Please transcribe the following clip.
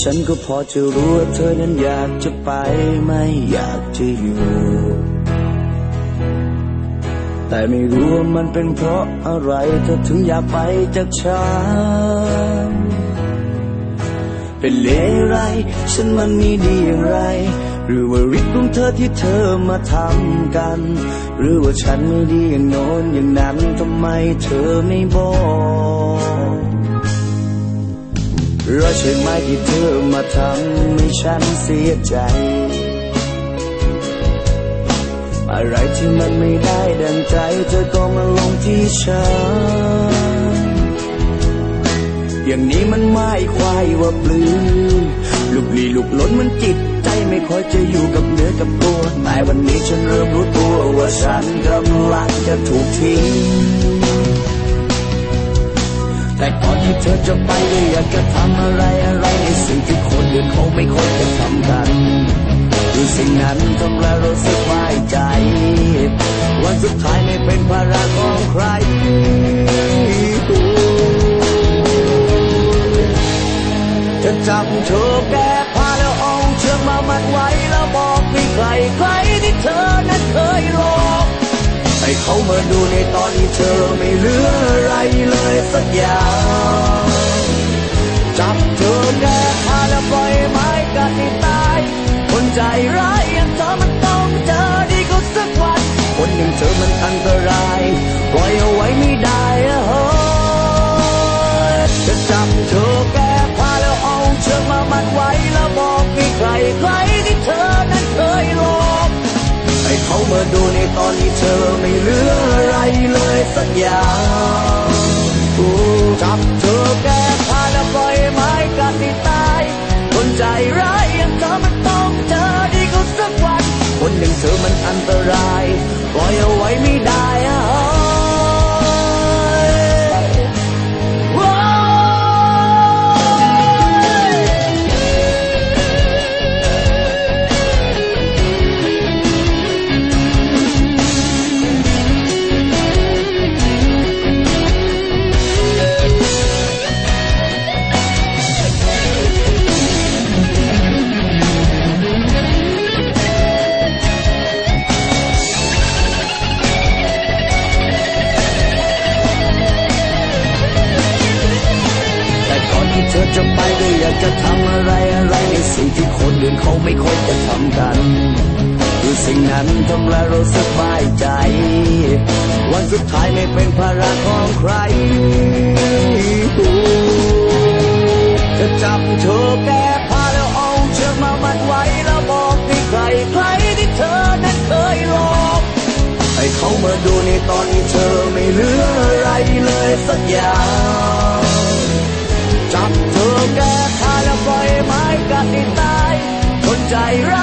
ฉันก็พอจะรู้ว่าเธอนั้นอยากจะไปไม่อยากจะอยู่ แต่ไม่รู้ว่ามันเป็นเพราะอะไร เธอถึงอยากไปจากฉัน เป็นเลไร ฉันมันมีดีอย่างไร หรือว่าฤทธิ์ของเธอที่เธอมาทำกัน หรือว่าฉันไม่ดีอย่างโน้นอย่างนั้นทำไมเธอไม่บอก รือใช่ไหมที่เธอมาทำให้ฉันเสียใจ อะไรที่มันไม่ได้ดังใจเธอก็มาลงที่ฉัน อย่างนี้มันไม่ควายว่าปลื้มลูกลี้ลูกล้นมันจิตใจไม่ค่อยจะอยู่กับเนื้อกับตัวแต่วันนี้ฉันเริ่มรู้ตัวว่าฉันกำลังจะถูกทิ้ง ที่เธอจะไปก็อยากจะทำอะไรอะไรในสิ่งที่คนอื่นเขาไม่ค่อยจะทำกันคือสิ่งนั้นทำให้เราสบายใจ วันสุดท้ายไม่เป็นภาระของใครจะจับเธอแก้ผ้าแล้วเอาเชือกมามัดไว้แล้วบอกให้ใครใครที่เธอนั้นเคยหลอกให้เขามาดูในตอนที่เธอไม่เหลืออะไรเลยสักอย่าง อันตรายปล่อยเอาไว้ไม่ได้อะเฮ้ยจะจับเธอแก้ผ้าแล้วเอาเชือกมามัดไว้แล้วบอกให้ใครใครที่เธอนั้นเคยหลอกให้เขามาดูในตอนที่เธอไม่เหลืออะไรเลยสักอย่างจับเธอแก้ผ้าแล้วปล่อยไม้กัดให้ตายคนใจร้ายอย่างเธอมันต้องเจอดีก็สักวัน คนอย่งเธอมันอันตรายปล่อยเอาไว้ จะไปก็อยากจะทำอะไรอะไรในสิ่งที่คนอื่นเขาไม่ค่อยจะทำกันคือสิ่งนั้นทำให้เราสบายใจ วันสุดท้ายไม่เป็นภาระของใครจะจับเธอแก้ผ้าแล้วเอาเชือกมามัดไว้แล้วบอกให้ใครใครที่เธอนั้นเคยหลอกให้เขามาดูในตอนที่เธอไม่เหลืออะไรเลยสักอย่าง เ